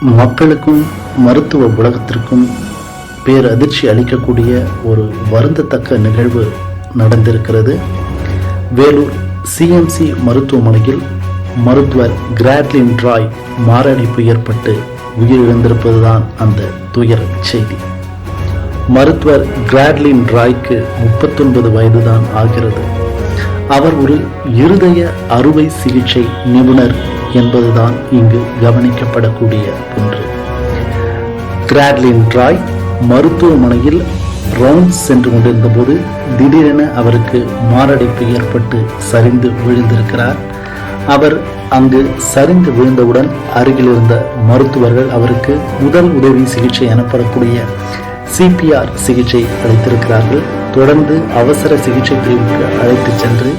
மக்களுக்கும் மருத்துவ உலகத்திற்கும் பேரதிர்ச்சி அளிக்கக்கூடிய ஒரு வருந்தத்தக்க நிகழ்வு நடந்திருக்கிறது. வேலூர் சிஎம்சி மருத்துவமனையில் மருத்துவர் கிராட்லின் ராய் மாரடைப்பு ஏற்பட்டு உயிரிழந்திருப்பதுதான் அந்த துயர செய்தி. மருத்துவர் கிராட்லின் ராய்க்கு முப்பத்தொன்பது வயதுதான் ஆகிறது. அவர் ஒரு இருதய அறுவை சிகிச்சை நிபுணர் என்பதுதான் இங்கு கவனிக்கப்படக்கூடிய ஒன்று. கிராட்லின் ட்ராய் மருத்துவமனையில் ரவுண்ட்ஸ் சென்று கொண்டிருந்த போது திடீரென அவருக்கு மாரடைப்பு ஏற்பட்டு சரிந்து விழுந்திருக்கிறார். அவர் அங்கு சரிந்து விழுந்தவுடன் அருகில் இருந்த மருத்துவர்கள் அவருக்கு முதல் உதவி சிகிச்சை எனப்படக்கூடிய சிபிஆர் சிகிச்சை அளித்திருக்கிறார்கள். தொடர்ந்து அவசர சிகிச்சை பிரிவுக்கு அழைத்து சென்று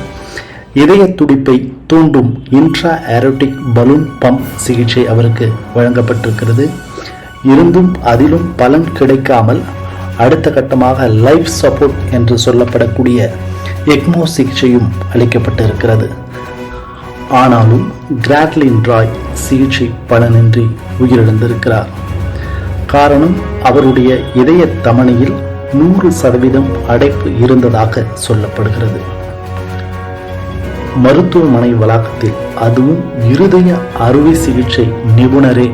இதய துடிப்பை தூண்டும் இன்ட்ரா ஏரோட்டிக் பலூன் பம்ப் சிகிச்சை அவருக்கு வழங்கப்பட்டிருக்கிறது. இருந்தும் அதிலும் பலன் கிடைக்காமல் அடுத்த கட்டமாக லைஃப் சப்போர்ட் என்று சொல்லப்படக்கூடிய எக்மோ சிகிச்சையும் அளிக்கப்பட்டிருக்கிறது. ஆனாலும் கிராட்லின் ராய் சிகிச்சை பலனின்றி உயிரிழந்திருக்கிறார். காரணம் அவருடைய இதய தமணியில் நூறு சதவீதம் அடைப்பு இருந்ததாக சொல்லப்படுகிறது. மருத்துவமனை வளாகத்தில் அதுவும் இருதய அறுவை சிகிச்சை நிபுணரே.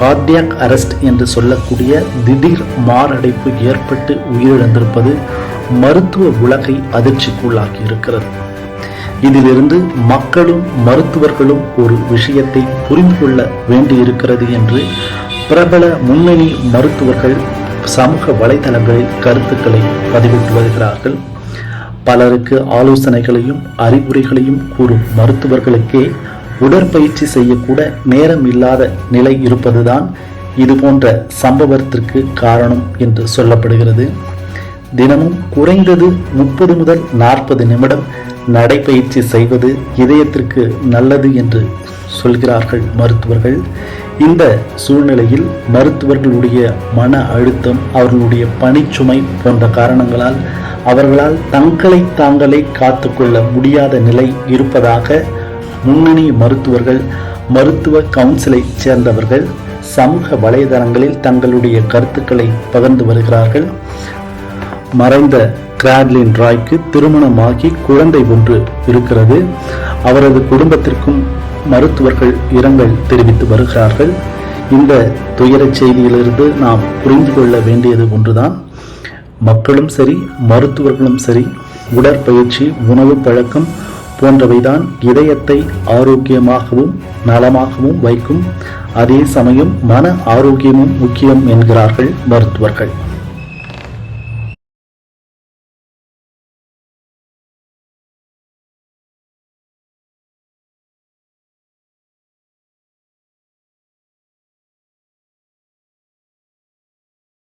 கார்டியாக் அரெஸ்ட் என்று சொல்லக்கூடிய திடீர் மாரடைப்பு ஏற்பட்டு உயிரிழந்திருப்பது மருத்துவ உலகை அதிர்ச்சிக்குள்ளாக்கி இருக்கிறது இதிலிருந்து மக்களும் மருத்துவர்களும் ஒரு விஷயத்தை புரிந்து கொள்ள வேண்டியிருக்கிறது என்று பிரபல முன்னணி மருத்துவர்கள் சமூக வலைதளங்களில் கருத்துக்களை பதிவிட்டு வருகிறார்கள். பலருக்கு ஆலோசனைகளையும் அறிவுரைகளையும் கூறும் மருத்துவர்களுக்கே உடற்பயிற்சி செய்யக்கூட நேரம் இல்லாத நிலை இருப்பதுதான் இது போன்ற சம்பவத்திற்கு காரணம் என்று சொல்லப்படுகிறது. தினமும் குறைந்தது முப்பது முதல் நாற்பது நிமிடம் நடைப்பயிற்சி செய்வது இதயத்திற்கு நல்லது என்று சொல்கிறார்கள் மருத்துவர்கள். இந்த சூழ்நிலையில் மருத்துவர்களுடைய மன அழுத்தம் அவர்களுடைய பணிச்சுமை போன்ற காரணங்களால் அவர்களால் தங்களை தாங்களே காத்துக்கொள்ள முடியாத நிலை இருப்பதாக முன்னணி மருத்துவர்கள் மருத்துவ கவுன்சிலை சேர்ந்தவர்கள் சமூக வலைதளங்களில் தங்களுடைய கருத்துக்களை பகிர்ந்து வருகிறார்கள். மறைந்த கிராட்லின் ராய்க்கு திருமணமாகி குழந்தை ஒன்று இருக்கிறது. அவரது குடும்பத்திற்கும் மருத்துவர்கள் இரங்கல் தெரிவித்து வருகிறார்கள். இந்த துயரச் செய்தியிலிருந்து நாம் புரிந்து கொள்ள வேண்டியது ஒன்றுதான். மக்களும் சரி மருத்துவர்களும் சரி உடற்பயிற்சி உணவு பழக்கம் போன்றவைதான் இதயத்தை ஆரோக்கியமாகவும் நலமாகவும் வைக்கும். அதே சமயம் மன ஆரோக்கியமும் முக்கியம் என்கிறார்கள் மருத்துவர்கள்.